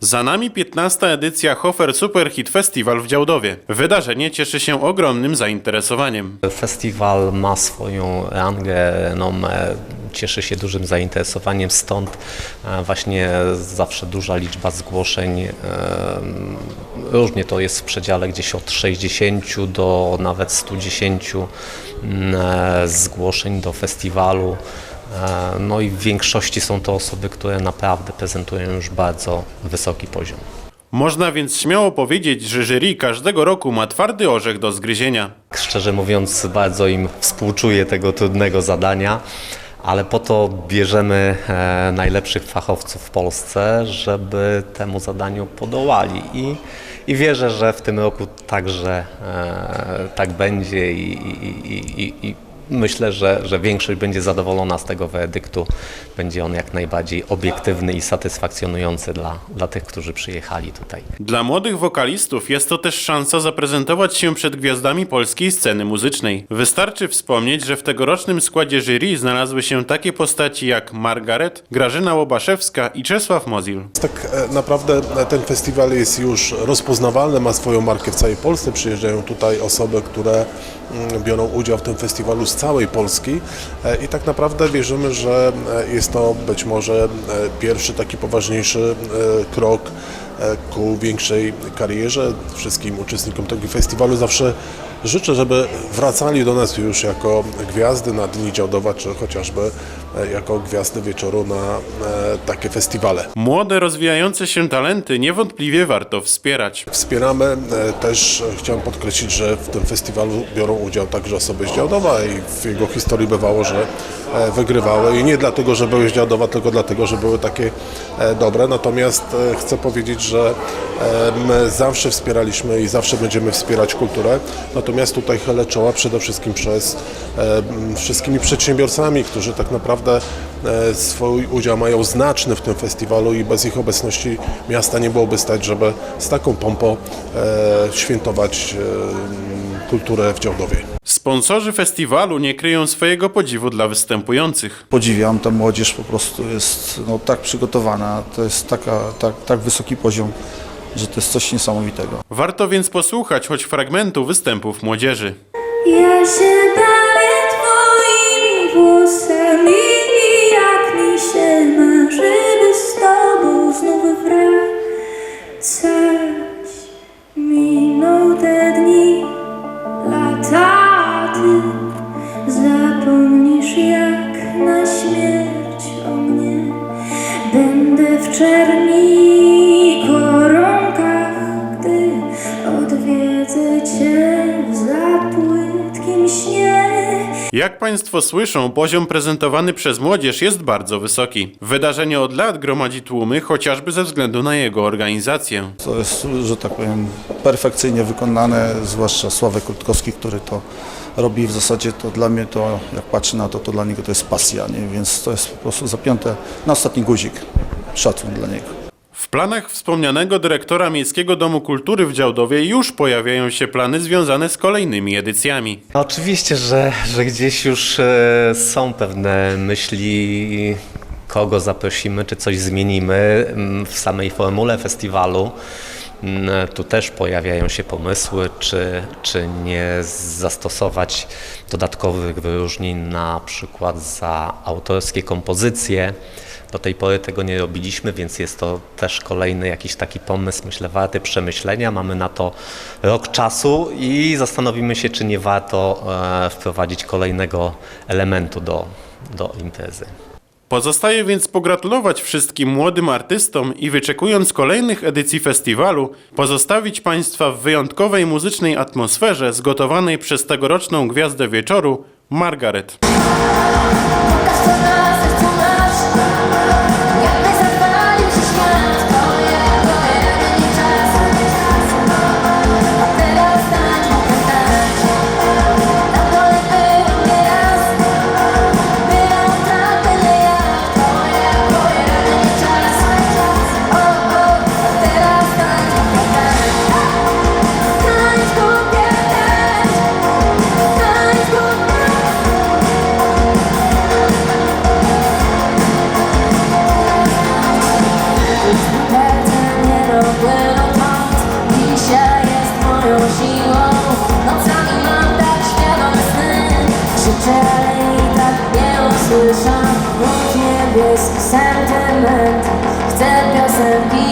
Za nami 15. edycja Hofer Super Hit Festival w Działdowie. Wydarzenie cieszy się ogromnym zainteresowaniem. Festiwal ma swoją rangę, renomę, cieszy się dużym zainteresowaniem, stąd e, właśnie zawsze duża liczba zgłoszeń. e, Różnie to jest w przedziale gdzieś od 60 do nawet 110 mm, e, zgłoszeń do festiwalu. E, No i w większości są to osoby, które naprawdę prezentują już bardzo wysoki poziom. Można więc śmiało powiedzieć, że jury każdego roku ma twardy orzech do zgryzienia. Szczerze mówiąc, bardzo im współczuję tego trudnego zadania, ale po to bierzemy e, najlepszych fachowców w Polsce, żeby temu zadaniu podołali. I, i wierzę, że w tym roku także e, tak będzie i, i, i, i, i myślę, że, że większość będzie zadowolona z tego werdyktu. Będzie on jak najbardziej obiektywny i satysfakcjonujący dla, dla tych, którzy przyjechali tutaj. Dla młodych wokalistów jest to też szansa zaprezentować się przed gwiazdami polskiej sceny muzycznej. Wystarczy wspomnieć, że w tegorocznym składzie jury znalazły się takie postaci jak Margaret, Grażyna Łobaszewska i Czesław Mozil. Tak e, naprawdę e, ten festiwal jest już rozpoznawalny, ma swoją markę w całej Polsce. Przyjeżdżają tutaj osoby, które biorą udział w tym festiwalu z całej Polski E, i tak naprawdę wierzymy, że e, jest to być może e, pierwszy taki poważniejszy krok ku większej karierze. Wszystkim uczestnikom tego festiwalu zawsze życzę, żeby wracali do nas już jako gwiazdy na Dni Działdowa, czy chociażby jako gwiazdy wieczoru na e, takie festiwale. Młode, rozwijające się talenty niewątpliwie warto wspierać. Wspieramy e, też, e, chciałem podkreślić, że w tym festiwalu biorą udział także osoby z Działdowa i w jego historii bywało, że e, wygrywały i nie dlatego, że były z Działdowa, tylko dlatego, że były takie e, dobre. Natomiast e, chcę powiedzieć, że e, my zawsze wspieraliśmy i zawsze będziemy wspierać kulturę. Natomiast tutaj chylę czoła przede wszystkim przez e, wszystkimi przedsiębiorcami, którzy tak naprawdę e, swój udział mają znaczny w tym festiwalu i bez ich obecności miasta nie byłoby stać, żeby z taką pompą e, świętować e, kulturę w Działdowie. Sponsorzy festiwalu nie kryją swojego podziwu dla występujących. podziwiam, ta młodzież po prostu jest no, tak przygotowana, to jest taka, tak, tak wysoki poziom, że to jest coś niesamowitego. Warto więc posłuchać choć fragmentu występów młodzieży. Ja czerni koronkach, gdy odwiedzę cię za płytkim śnie. Jak Państwo słyszą, poziom prezentowany przez młodzież jest bardzo wysoki. Wydarzenie od lat gromadzi tłumy, chociażby ze względu na jego organizację. To jest, że tak powiem, perfekcyjnie wykonane, zwłaszcza Sławek Krutkowski, który to robi w zasadzie, to dla mnie to, jak patrzę na to, to dla niego to jest pasja, nie? więc to jest po prostu zapięte na ostatni guzik. Szacun dla niego. W planach wspomnianego dyrektora Miejskiego Domu Kultury w Działdowie już pojawiają się plany związane z kolejnymi edycjami. No Oczywiście, że, że gdzieś już e, są pewne myśli, kogo zaprosimy, czy coś zmienimy mm, w samej formule festiwalu. Mm, Tu też pojawiają się pomysły, czy, czy nie zastosować dodatkowych wyróżnień na przykład za autorskie kompozycje. Do tej pory tego nie robiliśmy, więc jest to też kolejny jakiś taki pomysł, myślę, warty przemyślenia. Mamy na to rok czasu i zastanowimy się, czy nie warto e, wprowadzić kolejnego elementu do, do imprezy. Pozostaje więc pogratulować wszystkim młodym artystom i wyczekując kolejnych edycji festiwalu, pozostawić Państwa w wyjątkowej muzycznej atmosferze zgotowanej przez tegoroczną gwiazdę wieczoru, Margaret. ten thousand